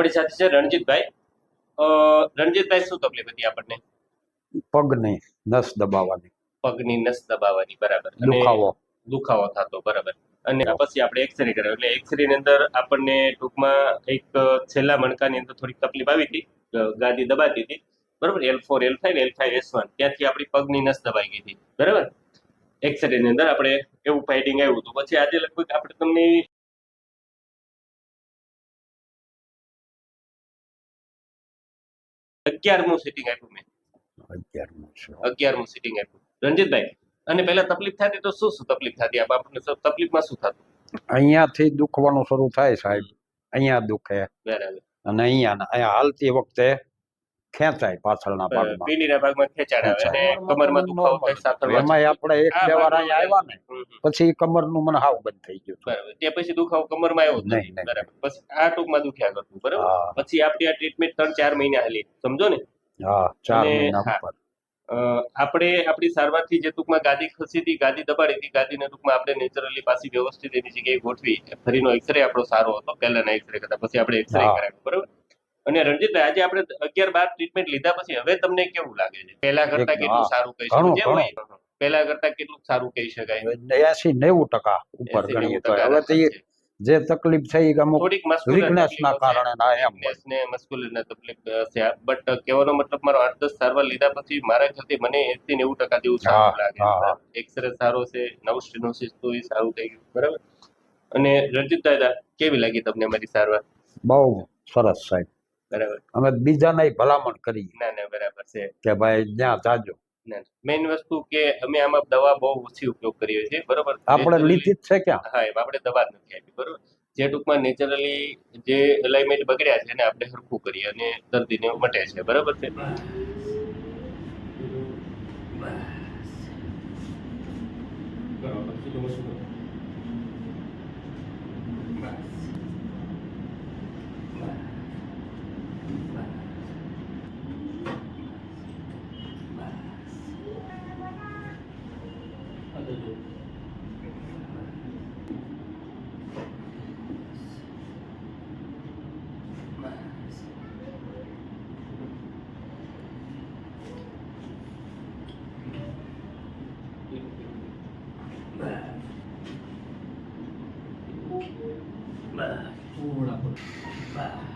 આપણી સાથે છે રણજીતભાઈ. રણજીતભાઈ શું તકલીફ હતી આપણને? પગની નસ દબાવવાની. પગની નસ દબાવવાની બરાબર. દુખાવો. દુખાવો થતો બરાબર. અને પછી આપણે એક્સરે કર્યો. એટલે એક્સરે ની અંદર આપણને ટૂંકમાં એક છેલ્લા મણકાની અંદર થોડીક તકલીફ આવી હતી. ગાદી દબાતી હતી. બરાબર? L four L five L five S one ત્યાંથી આપણી પગની નસ દબાઈ ગઈ હતી. બરાબર? એક્સરે ની અંદર આપણે એવું ફાઇટિંગ આવ્યું હતું. પછી આજે લગભગ આપણે તમને અગિયારમું સિટિંગ આપ્યું મેં. અગિયારમું સિટિંગ આપ્યું. રણજીતભાઈ અને પહેલા તકલીફ થતી તો શું શું તકલીફ થતી? આપ આપણને તકલીફમાં શું થતું? અહીંયાથી દુખવાનું શરૂ થાય સાહેબ. અહીંયા દુખે. બરાબર. અને અહીંયા હાલતી વખતે ખેંચાય પાછળના ભાગમાં. પીલીના ભાગમાં ખેંચાડ આવે અને કમરમાં દુખાવો થાય સાથળ એમાં આપણે એક બે વાર અહીંયા આવ્યા ને. પછી કમરનું મને હાવ બંધ થઈ ગયું બરાબર. તે પછી દુખાવો કમરમાં આવ્યો નહીં, નહીં. બરાબર. પછી આ ટૂંકમાં દુખ્યા કરતું બરાબર? પછી આપણી આ ટ્રીટમેન્ટ ત્રણ ચાર મહિના હાલી. સમજો ને? હા ચાર મહિના ઉપર. આપણે આપણી સારવારથી જે ટૂંકમાં ગાદી ખસી હતી ગાદી દબાડી હતી ગાદીને ટૂંકમાં આપણે નેચરલી પાછી વ્યવસ્થિત એની જગ્યાએ ગોઠવી. ફરીનો એક્સરે આપણો સારો હતો પહેલાના એક્સરે કરતા. પછી આપણે એક્સરે. કરાવ્યો બરાબર? અને રણજીતભાઈ આજે આપણે અગિયાર બાર ટ્રીટમેન્ટ લીધા પછી હવે તમને કેવું લાગે છે? પહેલા કરતા કેટલું સારું કહી શકાય પહેલા કરતા કેટલું સારું કહી શકાય? એસી નેવું ટકા ઉપર ગણીએ તો. હવે તો જે તકલીફ થઈ અમુક થોડીક વીકનેસ ના. કારણે ના એમ ને muscular ના તકલીફ છે. બટ કહેવાનો મતલબ મારો આઠ દસ સારવાર લીધા પછી મારા ખ્યાલથી મને એસી નેવું ટકા જેવું સારું લાગે. એક્સરે સારો છે નવ સ્ટેનોસિસ તો એ સારું થઈ ગયું. બરાબર? અને રણજીત દાદા કેવી લાગી તમને મારી સારવાર? બહુ સરસ સાહેબ. બરાબર. અમે બીજાને ભલામણ કરી ના ના બરાબર છે. કે ભાઈ જ્યાં જાજો. મેઇન વસ્તુ કે અમે આમાં દવા બહુ ઓછી ઉપયોગ કરીએ છીએ બરોબર? આપણે લીધી જ છે ક્યાં? હા એમ આપણે દવા જ નથી આપી બરોબર? જે ટૂંકમાં નેચરલી જે અલાઇનમેન્ટ બગડ્યા છે એને આપણે હરખું કરીએ અને દર્દીને મટે છે બરાબર છે? Ba. Ba.